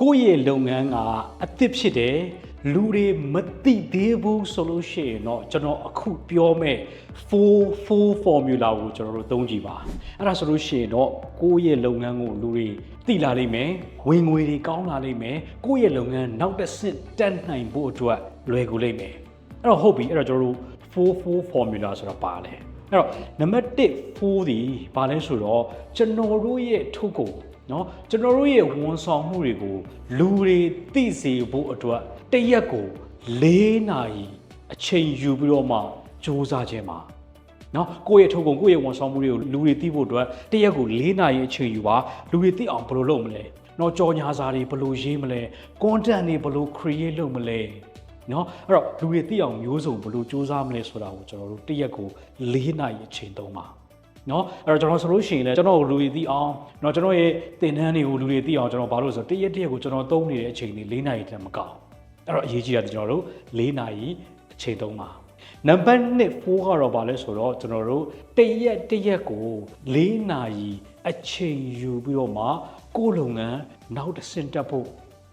ကိုယ့်ရဲ့လုပ်ငန်းကအသစ်ဖြစ်တယ်လူတွေမသိသေးဘူးဆိုလို့ရှိရင်တော့ကျွန်တော်အခုပြောမဲ့4 4 formula ကိုကျွန်တော်တို့သုံးကြည့်ပါအဲ့ဒါဆိုလို့ရှိရင်တော့ကိုယ့်ရဲ့လုပ်ငန်းကိုလူတွေသိလာလိမ့်မယ်ဝင်ငွေတွေကောင်းလာလိမ့်မယ်ကိုယ့်ရဲ့လုပ်ငန်းနောက်တစ်ဆင့်တက်နိုင်ဖို့အတွက်လွယ်ကူလိမ့်မယ်အဲ့တော့ဟုတ်ပြီအဲ့တော့ကျွန်တော်တို့4 4 formula ဆိုတာပါလဲအဲ့တော့နံပါတ်1 4ဒီဘာလဲဆိုတော့ကျွန်တော်တို့ရဲ့ထုတ်ကုန် เนาะကျွန်တော်တို့ရဲ့ဝန်ဆောင်မှုတွေကိုလူတွေသိစေဖို့အတွက်တစ်ရက်ကို၄နာရီအချိန်ယူပြီးတော့မှစူးစမ်းခြင်းပါเนาะကိုယ့်ရဲ့ထုတ်ကုန်ကိုယ့်ရဲ့ဝန်ဆောင်မှုတွေကိုလူတွေသိဖို့အတွက်တစ်ရက်ကို၄နာရီအချိန်ယူပါလူတွေသိအောင်ဘယ်လိုလုပ်မလဲเนาะကြော်ညာစာတွေဘယ်လိုရေးမလဲ content တွေဘယ်လို create လုပ်မလဲเนาะအဲ့တော့လူတွေသိအောင်မျိုးစုံဘယ်လိုစူးစမ်းမလဲဆိုတာကိုကျွန်တော်တို့တစ်ရက်ကို၄နာရီအချိန်သုံးပါ เนาะအဲ့တော့ကျွန်တော်ဆိုလို့ရှိရင်လည်းကျွန်တော်ကိုလူတွေသိအောင်เนาะကျွန်တော်ရဲ့သင်တန်းတွေကိုလူတွေသိအောင်ကျွန်တော်ဘာလို့လဲဆိုတော့တရက်တရက်ကိုကျွန်တော်သုံးနေတဲ့အချိန်လေး၄နာရီတည်းမကောက်အဲ့တော့အရေးကြီးတာကျွန်တော်တို့၄နာရီအချိန်သုံးပါနံပါတ်1 4ကတော့ဘာလဲဆိုတော့ကျွန်တော်တို့တရက်တရက်ကို၄နာရီအချိန်ယူပြီးတော့မှကိုယ့်လုပ်ငန်းနောက်တစ်ဆင့်တက်ဖို့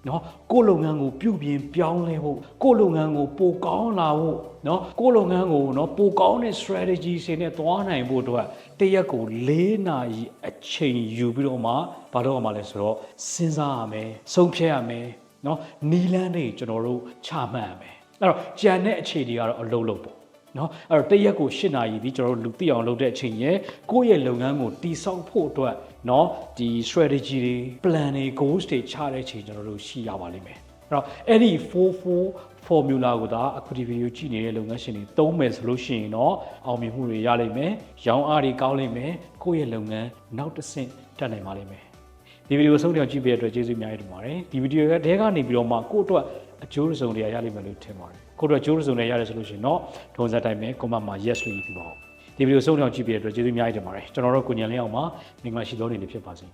နော်ကိုယ့်လုပ်ငန်းကိုပြုပြင်ပြောင်းလဲဖို့ကိုယ့်လုပ်ငန်းကိုပိုကောင်းလာဖို့နော်ကိုယ့်လုပ်ငန်းကိုနော်ပိုကောင်းတဲ့ strategy တွေနဲ့သွားနိုင်ဖို့အတွက်တရက်ကို၄နာရီအချိန်ယူပြီးတော့မှဘာတော့မှလဲဆိုတော့စဉ်းစားရမယ်ဆုံးဖြတ်ရမယ်နော်နီလန်းတွေကျွန်တော်တို့ချမှတ်ရမယ်အဲ့တော့ကြံတဲ့အခြေတွေကတော့အလုံးလုံးပေါ့ နော်အဲ့တော့တရက်ကို၈နာရီပြီးကျွန်တော်တို့လူသိအောင်လုပ်တဲ့အချိန်ရယ်ကိုယ့်ရဲ့လုပ်ငန်းကိုတည်ဆောက်ဖို့အတွက်နော်ဒီ strategy တွေ plan တွေ goals တွေချတဲ့အချိန်ကျွန်တော်တို့ရှိရပါလိမ့်မယ်အဲ့တော့အဲ့ဒီ44 formula ကိုဒါအခုဒီ video ကြည့်နေတဲ့လုပ်ငန်းရှင်တွေသုံးမယ်ဆိုလို့ရှိရင်တော့အောင်မြင်မှုတွေရလိမ့်မယ်ရောင်းအားတွေကောင်းလိမ့်မယ်ကိုယ့်ရဲ့လုပ်ငန်းနောက်တစ်ဆင့်တက်နိုင်ပါလိမ့်မယ်ဒီဗီဒီယိုဆုံးတောင်ကြည့်ပေးတဲ့အတွက်ကျေးဇူးအများကြီးတင်ပါတယ်ဒီဗီဒီယိုကတဲကနေပြီးတော့မှကိုယ့်အတွက် အကျိုးရစုံတွေရလိမ့်မယ်လို့ထင်ပါတယ်ကိုယ့်အတွက်အကျိုးရစုံတွေရတယ်ဆိုလို့ရှိရင်တော့ထုံးစံတိုင်းပဲ comment မှာ yes လို့ရေးပြပါဦးဒီဗီဒီယိုဆုံးတောင်ကြည့်ပေးတဲ့အတွက်ကျေးဇူးအများကြီးတင်ပါတယ်ကျွန်တော်တို့ကိုညံလင်းအောင်မှာမင်္ဂလာရှိသောနေ့လေးဖြစ်ပါစေ